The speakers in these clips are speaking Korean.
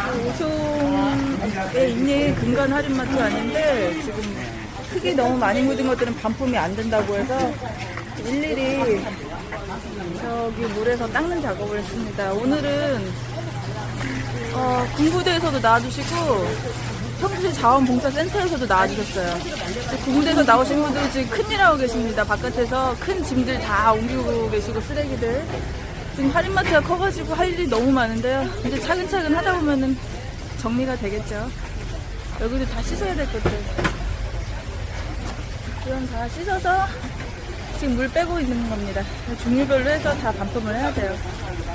오송에 있는 근간 할인마트 아닌데 지금 크게 너무 많이 묻은 것들은 반품이 안 된다고 해서 일일이 저기 물에서 닦는 작업을 했습니다. 오늘은 어, 군부대에서도 나와주시고 평소시 자원봉사센터에서도 나와주셨어요. 군부대에서 나오신 분들은 지금 큰일 하고 계십니다. 바깥에서 큰 짐들 다 옮기고 계시고 쓰레기들. 지금 할인마트가 커가지고 할 일이 너무 많은데요. 이제 차근차근 하다 보면은 정리가 되겠죠. 여기도 다 씻어야 될 것들. 이건 다 씻어서 지금 물 빼고 있는 겁니다. 종류별로 해서 다 반품을 해야 돼요.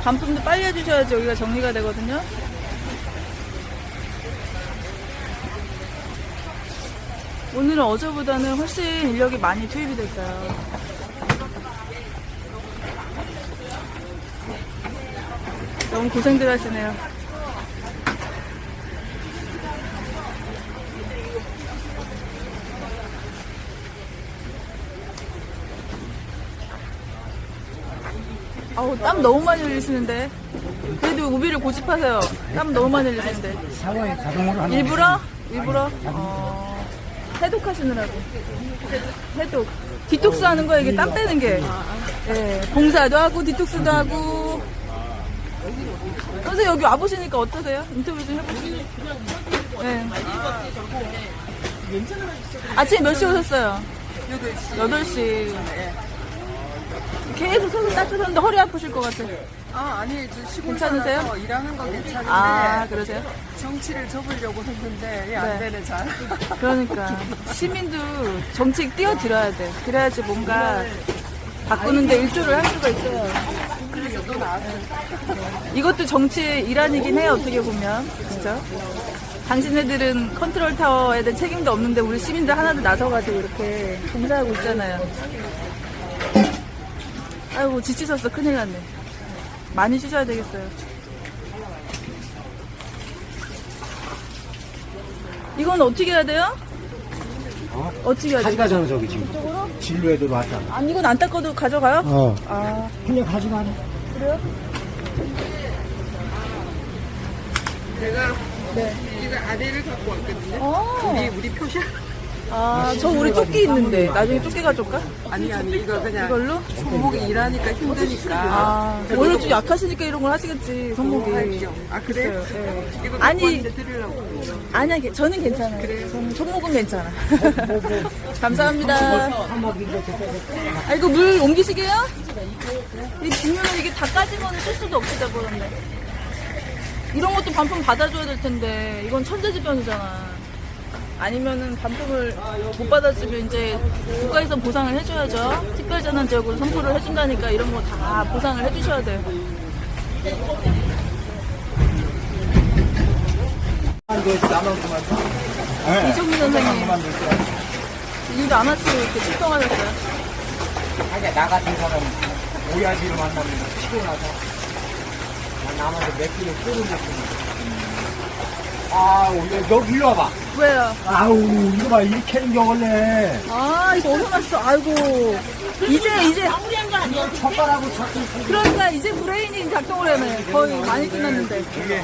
반품도 빨리 해주셔야지 여기가 정리가 되거든요. 오늘은 어제보다는 훨씬 인력이 많이 투입이 됐어요. 너무 고생들 하시네요. 아우, 땀 너무 많이 흘리시는데. 그래도 우비를 고집하세요. 땀 너무 많이 흘리시는데. 샤워에 자동으로 하는 일부러? 일부러? 어, 해독하시느라고. 해독. 디톡스 하는 거야, 이게 땀 빼는 게. 예, 봉사도 하고, 디톡스도 하고. 선생님, 여기 와보시니까 어떠세요? 인터뷰 좀 해보세요. 예. 아침에 몇 시에 오셨어요? 8시. 8시. 계속 서서 따뜻한데 허리 아프실 것 같아요. 아, 아니, 저 시골 괜찮으세요? 살아서 일하는 건 괜찮은데 아, 그러세요? 정치를 접으려고 했는데 안 네. 되네 잘. 그러니까 시민도 정책 뛰어들어야 돼. 그래야지 뭔가 바꾸는데 일조를 할 수가 있어요. 또 나왔어요. 이것도 정치의 일환이긴 해요. 어떻게 보면 진짜. 당신네들은 컨트롤 타워에 대한 책임도 없는데 우리 시민들 하나도 나서가지고 이렇게 봉사하고 있잖아요. 아이고 지치셨어. 큰일 났네. 많이 쉬셔야 되겠어요. 이건 어떻게 해야 돼요? 어? 어떻게 해야 돼요? 가져가잖아 저기 지금 진로에도 왔잖아 아니 이건 안 닦아도 가져가요? 어 아 그냥 가져가 그래요? 내가 네. 이거 아대를 갖고 왔거든요. 어. 우리 우리 표시 아 저 우리 조끼 있는데 나중에 조끼 가져올까? 아니 아니 이거 그냥 이걸로? 손목이 일하니까 힘드니까. 아 원래 좀 약하시니까 이런 걸 하시겠지 손목이. 할게요. 아 그래? 있어요. 네. 이거 아니. 왔는데 드리려고. 아니야 괜- 저는 괜찮아요. 저는 손목은 괜찮아. 감사합니다. 아 이거 물 옮기시게요? 이 뒷면은 이게 다 까지면 쓸 수도 없게 돼버렸네. 이런 것도 반품 받아줘야 될 텐데 이건 천재지변이잖아. 아니면은 반품을 못 받아주면 이제 국가에서 보상을 해줘야죠. 특별재난 지역으로 선포를 해준다니까 이런 거 다 보상을 해주셔야 돼요. 이종민 선생님. 일도 안 하시고 이렇게 출동하셨어요. 아니 나 같은 사람 오야지를 만나면 피곤하서 난 남한테 몇 끼를 끓여 먹고 아 여기, 여기 일로 와봐 왜요? 아우 이거 봐 이렇게 하는 게 원래 아, 이거 어디서 났어? 아이고. 이제, 이제. 젓가락으로 있고 그러니까 이제 브레인이 작동을 하네. 거의 많이 끝났는데. 이게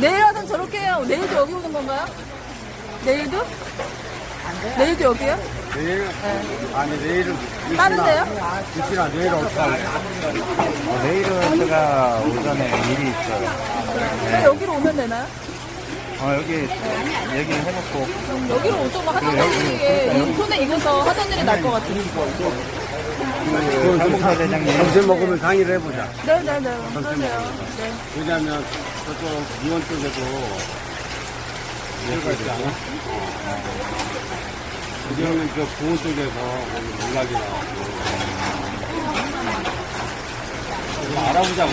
내일 와서 저렇게 해요. 내일도 여기 오는 건가요? 내일도? 내일도 여기요? 내일 아니 내일은 다른데요? 이시나 내일 어떻게 할래? 어, 내일은 제가 오전에 일이 있어요. 그럼 여기로 오면 되나요? 어 여기 얘기 해놓고 여기로 오죠. 뭐 하던 일이 이 손에 익어서 하던 일이 날 것 같아요. 그 상무사 대장님 점심 먹으면 상의를 해보자. 네네네. 그러세요. 네. 왜냐하면 저쪽 이원 쪽에도 일가 있잖아. 그전에 저 부원 쪽에서 거기 연락이 나왔고. 알아보자고.